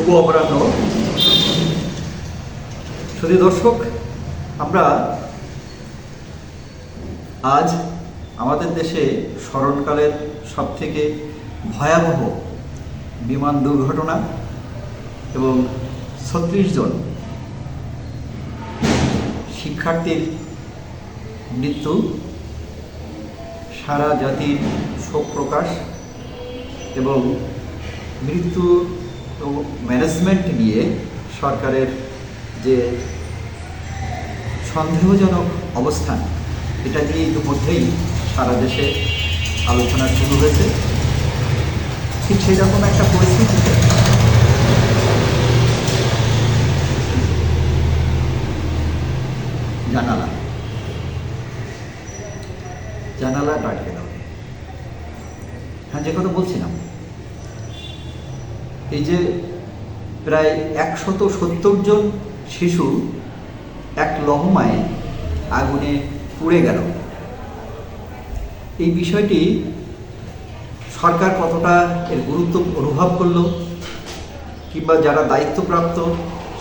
শুভ অপরাহ্ন। শুধু দর্শক, আমরা আজ আমাদের দেশে স্মরণকালের সবথেকে ভয়াবহ বিমান দুর্ঘটনা এবং ছত্রিশ জন শিক্ষার্থীর মৃত্যু, সারা জাতির শোক প্রকাশ এবং মৃত্যু ম্যানেজমেন্ট নিয়ে সরকারের যে সন্দেহজনক অবস্থান, এটা নিয়ে ইতিমধ্যেই সারা দেশে আলোচনা শুরু হয়েছে। ঠিক সেই রকম একটা পরিস্থিতিতে জানালা। জানালা আটকে দাও। হ্যাঁ যে কথা বলছিলাম এই যে প্রায় একশত সত্তর জন শিশু এক লহমায় আগুনে পুড়ে গেল। এই বিষয়টি সরকার কতটা এর গুরুত্ব অনুভব করল কিংবা যারা দায়িত্বপ্রাপ্ত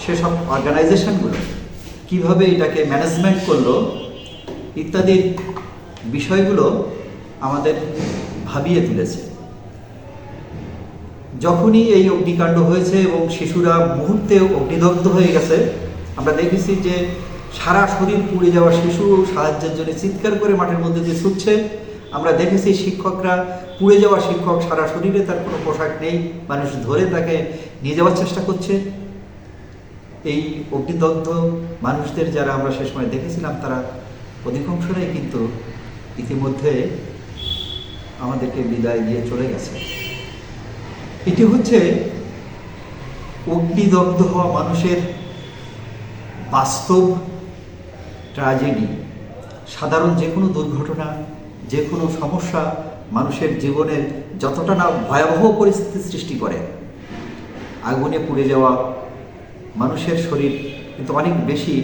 সেসব অর্গানাইজেশনগুলো কীভাবে এটাকে ম্যানেজমেন্ট করল ইত্যাদির বিষয়গুলো আমাদের ভাবিয়ে তুলেছে। যখনই এই অগ্নিকাণ্ড হয়েছে এবং শিশুরা মুহূর্তে অগ্নিদগ্ধ হয়ে গেছে, আমরা দেখেছি যে সারা শরীর পুড়ে যাওয়া শিশু সাহায্যের জন্য চিৎকার করে মাঠের মধ্যে দিয়ে ছুটছে। আমরা দেখেছি শিক্ষকরা পুড়ে যাওয়া শিক্ষক সারা শরীরে তার কোনো পোশাক নেই, মানুষ ধরে তাকে নিয়ে যাওয়ার চেষ্টা করছে। এই অগ্নিদগ্ধ মানুষদের যারা আমরা সে সময় দেখেছিলাম, তারা অধিকাংশরাই কিন্তু ইতিমধ্যে আমাদেরকে বিদায় দিয়ে চলে গেছে। এটি হচ্ছে অগ্নিদগ্ধ হওয়া মানুষের বাস্তব ট্র্যাজেডি সাধারণ যে কোনো দুর্ঘটনা, যে কোনো সমস্যা মানুষের জীবনের যতটা না ভয়াবহ পরিস্থিতি সৃষ্টি করে, আগুনে পুড়ে যাওয়া মানুষের শরীর কিন্তু অনেক বেশি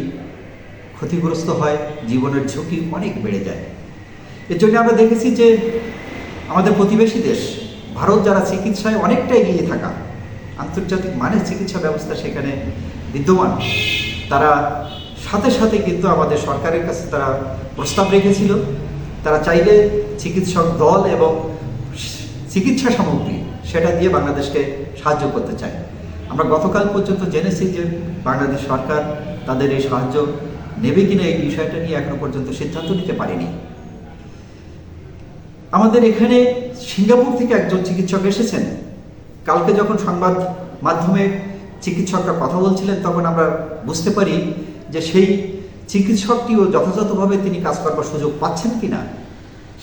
ক্ষতিগ্রস্ত হয়, জীবনের ঝুঁকি অনেক বেড়ে যায়। এর জন্য আমরা দেখেছি যে আমাদের প্রতিবেশী দেশ ভারত যারা চিকিৎসায় অনেকটা এগিয়ে থাকা, আন্তর্জাতিক মানের চিকিৎসা ব্যবস্থা সেখানে বিদ্যমান, তারা সাথে সাথে কিন্তু আমাদের সরকারের কাছে তারা প্রস্তাব রেখেছিল। তারা চাইলে চিকিৎসক দল এবং চিকিৎসা সামগ্রী সেটা দিয়ে বাংলাদেশকে সাহায্য করতে চায়। আমরা গতকাল পর্যন্ত জেনেছি যে বাংলাদেশ সরকার তাদের এই সাহায্য নেবে কিনা এই বিষয়টা নিয়ে এখনও পর্যন্ত সিদ্ধান্ত নিতে পারেনি। আমাদের এখানে সিঙ্গাপুর থেকে একজন চিকিৎসক এসেছেন। কালকে যখন সংবাদ মাধ্যমে চিকিৎসকরা কথা বলছিলেন, তখন আমরা বুঝতে পারি যে সেই চিকিৎসকটিও যথাযথভাবে তিনি কাজ করবার সুযোগ পাচ্ছেন কি না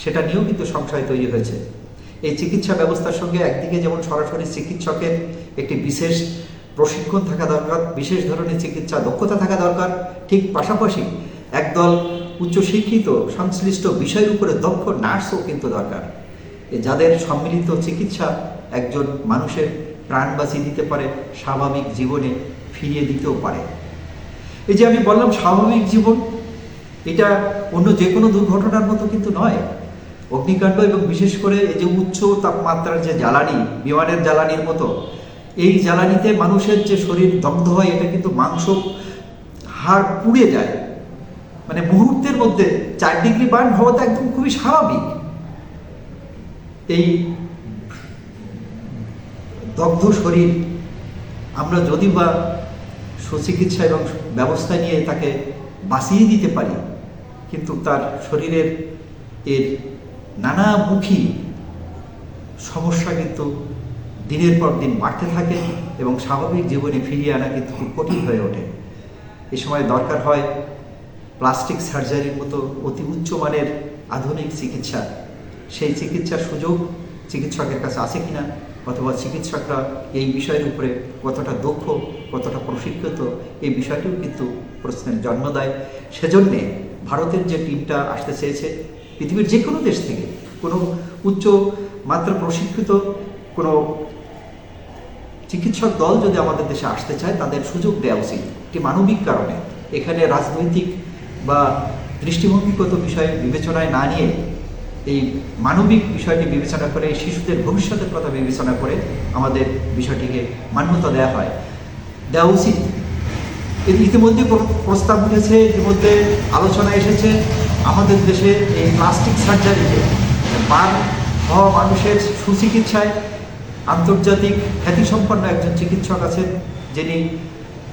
সেটা নিয়েও কিন্তু সংশয় তৈরি হয়েছে। এই চিকিৎসা ব্যবস্থার সঙ্গে একদিকে যেমন সরাসরি চিকিৎসকের একটি বিশেষ প্রশিক্ষণ থাকা দরকার, বিশেষ ধরনের চিকিৎসা দক্ষতা থাকা দরকার, ঠিক পাশাপাশি একদল উচ্চশিক্ষিত সংশ্লিষ্ট বিষয়ের উপরে দক্ষ নার্সও কিন্তু দরকার। যাদের সম্মিলিত চিকিৎসা একজন মানুষের প্রাণ বাঁচিয়ে দিতে পারে, স্বাভাবিক জীবনে ফিরিয়ে দিতেও পারে। এই যে আমি বললাম স্বাভাবিক জীবন, এটা অন্য যে কোনো দুর্ঘটনার মতো কিন্তু নয়। অগ্নিকাণ্ড এবং বিশেষ করে এই যে উচ্চ তাপমাত্রার যে জ্বালানি, বিমানের জ্বালানির মতো, এই জ্বালানিতে মানুষের যে শরীর দগ্ধ হয়, এটা কিন্তু মাংস, হাড় পুড়ে যায়। মানে মুহূর্তের মধ্যে চার ডিগ্রি বার্ন তো একদম খুবই স্বাভাবিক। এই দগ্ধ শরীর আমরা যদি বা সুচিকিৎসা এবং ব্যবস্থা নিয়ে তাকে বাঁচিয়ে দিতে পারি, কিন্তু তার শরীরের এর নানামুখী সমস্যা কিন্তু দিনের পর দিন বাড়তে থাকে এবং স্বাভাবিক জীবনে ফিরিয়ে আনা কিন্তু খুব কঠিন হয়ে ওঠে। এ সময় দরকার হয় প্লাস্টিক সার্জারির মতো অতি উচ্চমানের আধুনিক চিকিৎসা। সেই চিকিৎসার সুযোগ চিকিৎসকের কাছে আছে কিনা অথবা চিকিৎসকরা এই বিষয়ের উপরে কতটা দক্ষ, কতটা প্রশিক্ষিত, এই বিষয়টিও কিন্তু প্রশ্নের জন্ম দেয়। সেজন্যে ভারতের যে টিমটা আসতে চেয়েছে, পৃথিবীর যে কোনো দেশ থেকে, কোনো উচ্চ মাত্রা প্রশিক্ষিত কোনো চিকিৎসক দল যদি আমাদের দেশে আসতে চায়, তাদের সুযোগ দেওয়া উচিত। একটি মানবিক কারণে। এখানে রাজনৈতিক বা দৃষ্টিভঙ্গিগত বিষয় বিবেচনায় না নিয়ে এই মানবিক বিষয়টি বিবেচনা করে, শিশুদের ভবিষ্যতের কথা বিবেচনা করে আমাদের বিষয়টিকে মান্যতা দেওয়া হয়। দেওয়া উচিত। ইতিমধ্যে প্রস্তাব উঠেছে, ইতিমধ্যে আলোচনা এসেছে। আমাদের দেশে এই প্লাস্টিক সার্জারিতে বার হওয়া মানুষের সুচিকিৎসায় আন্তর্জাতিক খ্যাতিসম্পন্ন একজন চিকিৎসক আছেন, যিনি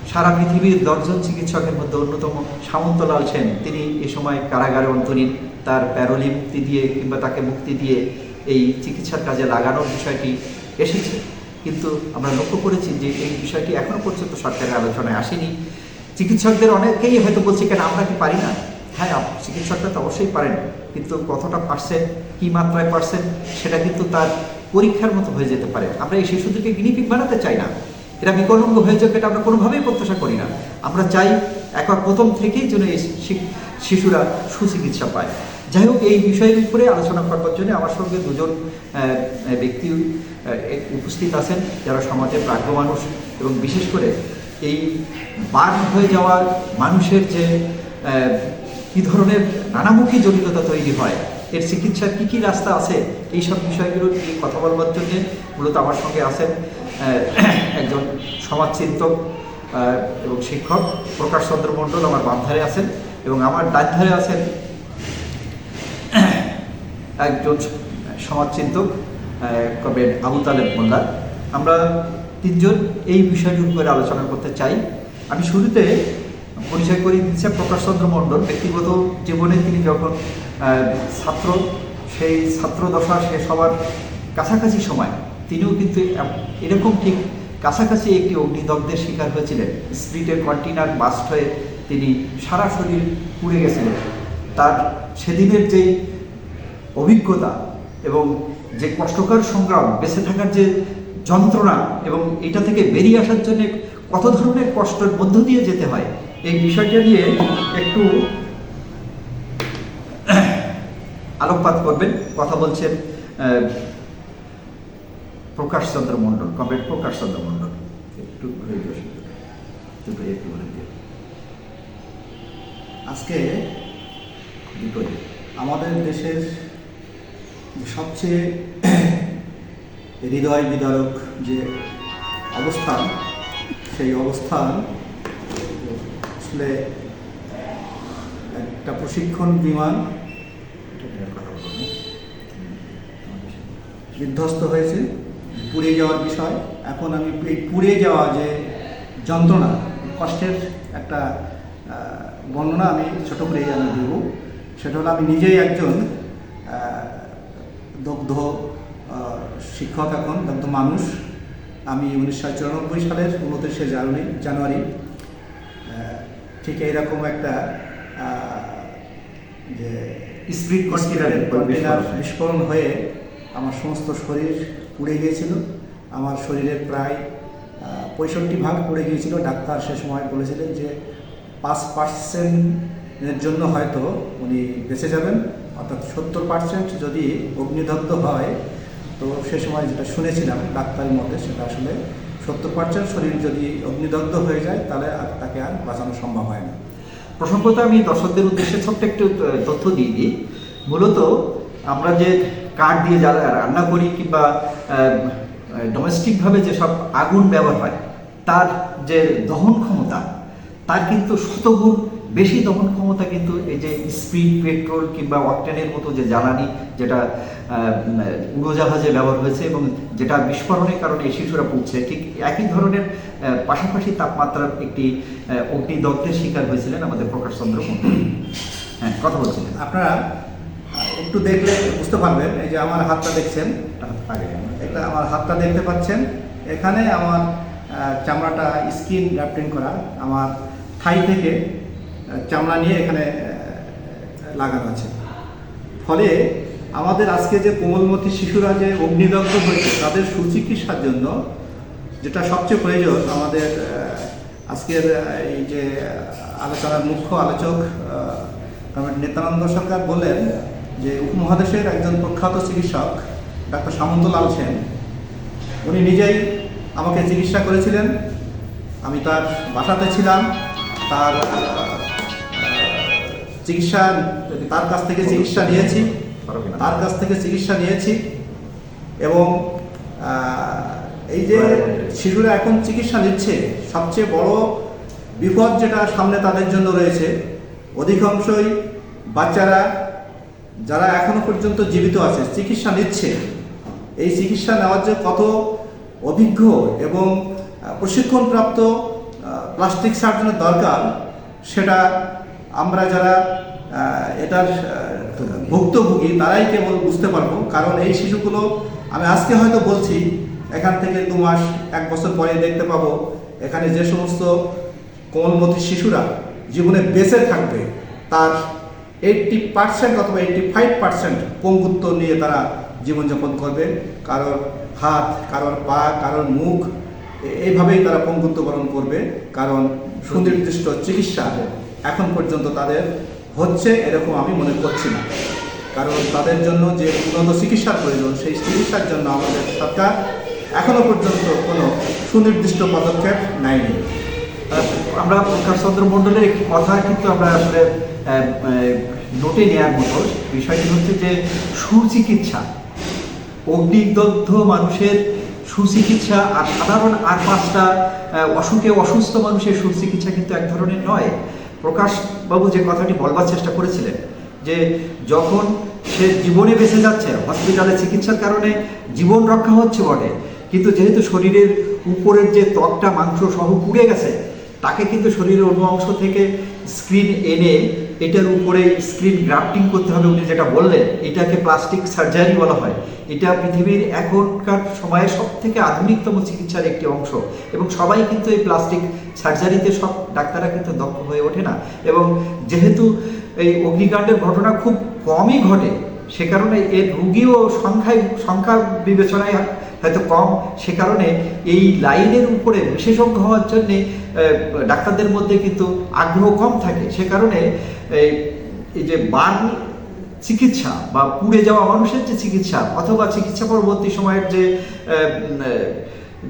সারা পৃথিবীর দশজন চিকিৎসকের মধ্যে অন্যতম সামন্তলাল সেন। তিনি এ সময় কারাগারে অন্তরীণ তার প্যারোলি মুক্তি দিয়ে কিংবা তাকে মুক্তি দিয়ে এই চিকিৎসার কাজে লাগানোর বিষয়টি এসেছে। কিন্তু আমরা লক্ষ্য করেছি যে এই বিষয়টি এখনও পর্যন্ত সরকারের আলোচনায় আসেনি। চিকিৎসকদের অনেকেই হয়তো বলছে, কেন আমরা কি পারি না? হ্যাঁ চিকিৎসকরা তো অবশ্যই পারেন। কিন্তু কতটা পারছেন, কী মাত্রায় পারছেন, সেটা কিন্তু তার পরীক্ষার মতো হয়ে যেতে পারে। আমরা এই শিশুদেরকে গিনিপিক বানাতে চাই না। এরা বিকলঙ্গ হয়ে যাবে এটা আমরা কোনোভাবেই প্রত্যাশা করি না। আমরা চাই একবার প্রথম থেকেই যেন এই শিশুরা সুচিকিৎসা পায়। যাই হোক, এই বিষয়ের উপরে আলোচনা করবার জন্য আমার সঙ্গে দুজন ব্যক্তি উপস্থিত আছেন, যারা সমাজের প্রাজ্ঞ মানুষ এবং বিশেষ করে এই বান হয়ে যাওয়া মানুষের যে কী ধরনের নানামুখী জটিলতা তৈরি হয়, এর চিকিৎসার কী কী রাস্তা আছে এই সব বিষয়গুলো নিয়ে কথা বলবার জন্য মূলত আমার সঙ্গে আছেন একজন সমাজচিন্তক এবং শিক্ষক প্রকাশ চন্দ্র মণ্ডল আমার বাম ধারে আছেন এবং আমার ডান ধারে আছেন একজন সমাজচিন্তক কবে আবু তালেব মোল্লা আমরা তিনজন এই বিষয়টির উপরে আলোচনা করতে চাই। আমি শুরুতে পরিচয় করিয়ে দিচ্ছি প্রকাশ চন্দ্র মণ্ডল, ব্যক্তিগত জীবনে তিনি যখন ছাত্র সেই ছাত্র দশা শেষ হওয়ার কাছাকাছি সময়। তিনিও কিন্তু এরকম ঠিক কাছাকাছি একটি অগ্নিদগ্ধের শিকার হয়েছিলেন। স্প্রিটের কন্টেনার বাস্ট হয়ে তিনি সারা শরীর পুড়ে গেছিলেন। তার সেদিনের যেই অভিজ্ঞতা এবং যে কষ্টকর সংগ্রাম, বেঁচে থাকার যে যন্ত্রণা এবং এটা থেকে বেরিয়ে আসার জন্য কত ধরনের কষ্টের মধ্য দিয়ে যেতে হয়, এই বিষয়টা নিয়ে একটু আলোকপাত করবেন। কথা বলছেন আহ, প্রকাশ চন্দ্র মণ্ডল কমরেড প্রকাশ চন্দ্র মণ্ডল। একটু একটু ঘুরে দিও আজকে আমাদের দেশের সবচেয়ে হৃদয় বিদারক যে অবস্থান সেই অবস্থান আসলে একটা প্রশিক্ষণ বিমান বিধ্বস্ত হয়েছে পুড়ে যাওয়ার বিষয়। এখন আমি এই পুড়ে যাওয়া যে যন্ত্রণা কষ্টের একটা বর্ণনা আমি ছোট করে আমি দেব। সেটা হলো আমি নিজেই একজন দগ্ধ শিক্ষক এখন দগ্ধ মানুষ। আমি উনিশশো চুরানব্বই সালের উনত্রিশে জানুয়ারি জানুয়ারি ঠিক এইরকম একটা যে স্প্রিট কন্টেনারের কন্টেনার বিস্ফোরণ হয়ে আমার সমস্ত শরীর পুড়ে গিয়েছিল। আমার শরীরের প্রায় পঁয়ষট্টি ভাগ পুড়ে গিয়েছিল। ডাক্তার সে সময় বলেছিলেন যে, পাঁচ পার্সেন্টের জন্য হয়তো উনি বেঁচে যাবেন, অর্থাৎ সত্তর পার্সেন্ট যদি অগ্নিদগ্ধ হয়, তো সে সময় যেটা শুনেছিলাম ডাক্তারের মতে সেটা আসলে সত্তর পার্সেন্ট শরীর যদি অগ্নিদগ্ধ হয়ে যায়, তাহলে আর তাকে আর বাঁচানো সম্ভব হয় না। প্রসঙ্গত আমি দর্শকদের উদ্দেশ্যে ছোট্ট একটু তথ্য দিয়ে দিই। মূলত আমরা যে কাঠ দিয়ে যারা রান্না করি কিংবা ডোমেস্টিকভাবে যেসব আগুন ব্যবহার হয়, তার যে দহন ক্ষমতা, তার কিন্তু শতগুণ বেশি দহন ক্ষমতা কিন্তু এই যে স্পিড, পেট্রোল কিংবা অকটেনের মতো যে জ্বালানি, যেটা উড়োজাহাজে ব্যবহার হয়েছে এবং যেটা বিস্ফোরণের কারণে শিশুরা পুড়ছে, ঠিক একই ধরনের পাশাপাশি তাপমাত্রার একটি অগ্নিদগ্ধের শিকার হয়েছিলেন আমাদের প্রকাশ চন্দ্র মন্ডল। হ্যাঁ কথা বলছিলেন আপনারা একটু দেখলে বুঝতে পারবেন, এই যে আমার হাতটা দেখছেন এটা আমার হাতটা দেখতে পাচ্ছেন, এখানে আমার চামড়াটা স্কিন গ্রাফটিং করা, আমার থাই থেকে চামড়া নিয়ে এখানে লাগানো আছে। ফলে আমাদের আজকে যে কোমলমতি শিশুরা যে অগ্নিদগ্ধ হয়েছে, তাদের সুচিকিৎসার জন্য যেটা সবচেয়ে প্রয়োজন, আমাদের আজকের এই যে, আলোচনার মুখ্য আলোচক কমরেড নিত্যানন্দ সরকার বললেন যে উপমহাদেশের একজন প্রখ্যাত চিকিৎসক, ডাক্তার সামন্তলাল সেন, উনি নিজেই আমাকে চিকিৎসা করেছিলেন। আমি তার বাসাতে ছিলাম, তার চিকিৎসা, তার কাছ থেকে চিকিৎসা নিয়েছি, তার কাছ থেকে চিকিৎসা নিয়েছি এবং এই যে শিশুরা এখন চিকিৎসা নিচ্ছে, সবচেয়ে বড় বিপদ যেটা সামনে তাদের জন্য রয়েছে, অধিকাংশই বাচ্চারা যারা এখনও পর্যন্ত জীবিত আছে, চিকিৎসা নিচ্ছে, এই চিকিৎসা নেওয়ার যে কত অভিজ্ঞ এবং প্রশিক্ষণপ্রাপ্ত প্লাস্টিক সার্জনের দরকার, সেটা আমরা যারা এটার ভুক্তভোগী, তারাই কেবল বুঝতে পারব। কারণ এই শিশুগুলো, আমি আজকে হয়তো বলছি, এখান থেকে দু মাস, এক বছর পরে দেখতে পাবো, এখানে যে সমস্ত কোমলমতি শিশুরা জীবনে বেঁচে থাকবে, তার এইটটি পার্সেন্ট অথবা এইটটি ফাইভ পার্সেন্ট পঙ্গুত্ব নিয়ে তারা জীবনযাপন করবে। কারোর হাত, কারোর পা, কারোর মুখ এইভাবেই তারা পঙ্গুত্ব বরণ করবে। কারণ সুনির্দিষ্ট চিকিৎসা এখন পর্যন্ত তাদের হচ্ছে এরকম আমি মনে করছি না। কারণ তাদের জন্য যে উন্নত চিকিৎসার প্রয়োজন, সেই চিকিৎসার জন্য আমাদের সরকার এখনও পর্যন্ত কোনো সুনির্দিষ্ট পদক্ষেপ নেয়নি। আমরা প্রকাশ চন্দ্র মণ্ডলের একটি কথা কিন্তু আমরা আসলে নোটে নেওয়ার মতো। বিষয়টি হচ্ছে যে, সুচিকিৎসা। অগ্নিদগ্ধ মানুষের সুচিকিৎসা আর সাধারণ আর পাঁচটা অসুখে অসুস্থ মানুষের সুচিকিৎসা কিন্তু এক ধরনের নয়। প্রকাশ বাবু যে কথাটি বলবার চেষ্টা করেছিলেন, যে যখন সে জীবনে বেঁচে যাচ্ছে, হসপিটালে চিকিৎসার কারণে জীবন রক্ষা হচ্ছে বটে, কিন্তু যেহেতু শরীরের উপরের যে ত্বকটা, মাংস সহ পুড়ে গেছে, তাকে কিন্তু শরীরের অন্য অংশ থেকে স্ক্রিন এনে এটার উপরে স্ক্রিন গ্রাফটিং করতে হবে উনি যেটা বললেন, এটাকে প্লাস্টিক সার্জারি বলা হয়। এটা পৃথিবীর এখনকার সময়ে সব থেকে আধুনিকতম চিকিৎসার একটি অংশ এবং সবাই কিন্তু এই প্লাস্টিক সার্জারিতে সব ডাক্তাররা কিন্তু দক্ষ হয়ে ওঠে না। এবং যেহেতু এই অগ্নিকাণ্ডের ঘটনা খুব কমই ঘটে, সে কারণে এর রুগীও সংখ্যায়, সংখ্যা বিবেচনায় হয়তো কম, সে কারণে এই লাইনের উপরে বিশেষজ্ঞ হওয়ার জন্যে ডাক্তারদের মধ্যে কিন্তু আগ্রহ কম থাকে। সে কারণে এই এই যে বার্ন চিকিৎসা বা পুড়ে যাওয়া মানুষের যে চিকিৎসা অথবা চিকিৎসা পরবর্তী সময়ের যে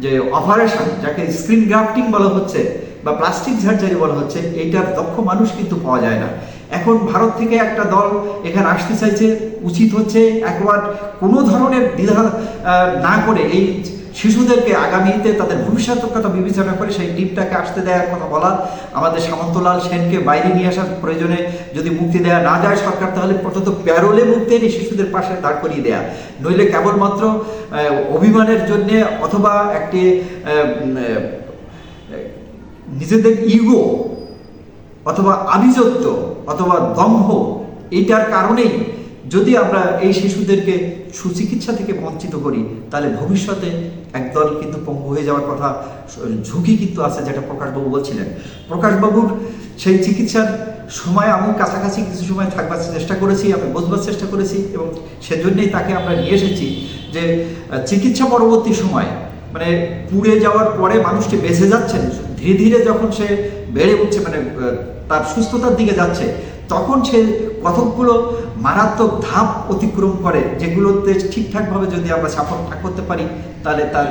যে অপারেশন যাকে স্ক্রিন গ্রাফটিং বলা হচ্ছে বা প্লাস্টিক সার্জারি বলা হচ্ছে, এইটার দক্ষ মানুষ কিন্তু পাওয়া যায় না। এখন ভারত থেকে একটা দল এখানে আসতে চাইছে, উচিত হচ্ছে একবার কোনো ধরনের দ্বিধা না করে এই শিশুদেরকে আগামীতে তাদের ভবিষ্যতের কথা বিবেচনা করে সেই ডিপটাকে আসতে দেওয়ার কথা বলা। আমাদের সামন্তলাল সেনকে বাইরে নিয়ে আসার প্রয়োজনে যদি মুক্তি দেওয়া না যায় সরকার, তাহলে অন্তত প্যারোলে মুক্তি এনে শিশুদের পাশে দাঁড় করিয়ে দেয়া। নইলে কেবলমাত্র অভিমানের জন্যে অথবা একটি নিজেদের ইগো অথবা আভিজাত্য অথবা দম্ভ এইটার কারণেই যদি আমরা এই শিশুদেরকে সুচিকিৎসা থেকে বঞ্চিত করি, তাহলে ভবিষ্যতে একদল কিন্তু পঙ্গু হয়ে যাওয়ার কথা, ঝুঁকি কিন্তু আছে যেটা প্রকাশবাবু বলছিলেন। প্রকাশবাবুর সেই চিকিৎসার সময় আমি কাছাকাছি কিছু সময় থাকবার চেষ্টা করেছি, আমি বুঝবার চেষ্টা করেছি এবং সেজন্যই তাকে আমরা নিয়ে এসেছি যে, চিকিৎসা পরবর্তী সময় মানে পুড়ে যাওয়ার পরে মানুষটি বেঁচে যাচ্ছেন, ধীরে ধীরে যখন সে বেড়ে উঠছে মানে তার সুস্থতার দিকে যাচ্ছে, তখন সে কতকগুলো মারাত্মক ধাপ অতিক্রম করে যেগুলোতে ঠিকঠাকভাবে যদি আমরা সাফল্য না করতে পারি তাহলে তার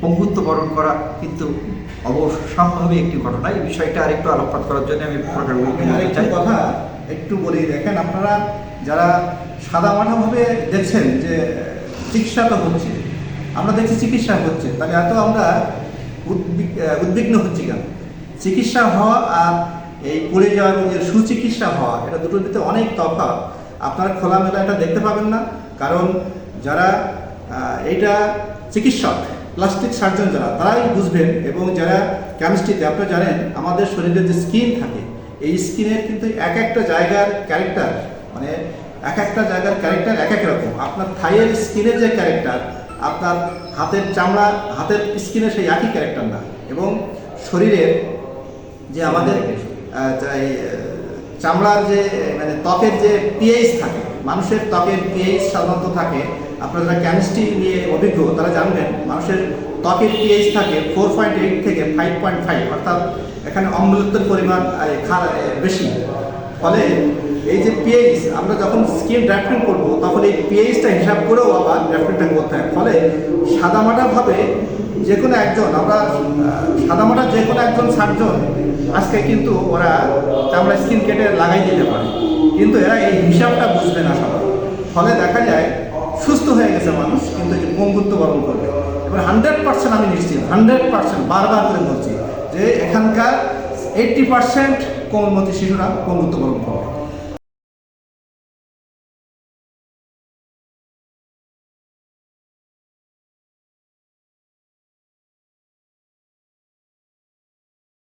পঙ্গুত্ব বরণ করা কিন্তু অবশ্যম্ভাবী একটি ঘটনা। এই বিষয়টা আরেকটু আলোকপাত করার জন্য আমি চাই। কথা একটু বলি দেখেন আপনারা যারা সাদামাটাভাবে দেখছেন যে চিকিৎসা তো হচ্ছে আমরা দেখছি চিকিৎসা হচ্ছে তাহলে এত আমরা উদ্বিগ্ন হচ্ছি কেন? চিকিৎসা হওয়া আর এই পড়ে যাওয়া রোগের সুচিকিৎসা হওয়া, এটা দুটোর ভিতরে অনেক তফাৎ। আপনারা খোলামেলা এটা দেখতে পাবেন না, কারণ যারা এইটা চিকিৎসক, প্লাস্টিক সার্জন যারা, তারাই বুঝবেন এবং যারা কেমিস্ট্রিতে আপনারা জানেন, আমাদের শরীরে যে স্কিন থাকে, এই স্কিনের কিন্তু এক একটা জায়গার ক্যারেক্টার মানে এক একটা জায়গার ক্যারেক্টার এক এক রকম। আপনার থাইয়ের স্কিনের যে ক্যারেক্টার আপনার হাতের চামড়া, হাতের স্কিনের সেই একই ক্যারেক্টার না। এবং শরীরের যে আমাদের যা চামড়ার যে মানে ত্বকের যে পিএইচ থাকে, মানুষের ত্বকের পিএইচ সাধারণত থাকে, আপনারা যারা কেমিস্ট্রি নিয়ে অভিজ্ঞ, তারা জানবেন, মানুষের ত্বকের পিএইচ থাকে ফোর পয়েন্ট এইট থেকে ফাইভ পয়েন্ট ফাইভ অর্থাৎ এখানে অম্লত্বের পরিমাণ বেশি। ফলে এই যে পিএইচ আমরা যখন স্কিন ড্রাফটিং করব, তখন এই পিএইচটা হিসাব করেও আবার ড্রাফটিংটা করতে হয়। ফলে সাদামাটাভাবে যে কোনো একজন, আমরা সাদামাটা যে কোনো একজন সার্জন আজকে কিন্তু ওরা চামড়া স্কিন কেটে লাগাই দিতে পারে। কিন্তু এরা এই হিসাবটা বুঝবে না সবাই। ফলে দেখা যায়, সুস্থ হয়ে গেছে মানুষ, কিন্তু যে পঙ্গুত্ব বরণ করবে। এবার হান্ড্রেড পার্সেন্ট আমি নিশ্চিত হান্ড্রেড পার্সেন্ট বারবার করে বলছি যে এখানকার এইট্টি পার্সেন্ট কোমলমতি শিশুরা পঙ্গুত্ব বরণ করবে।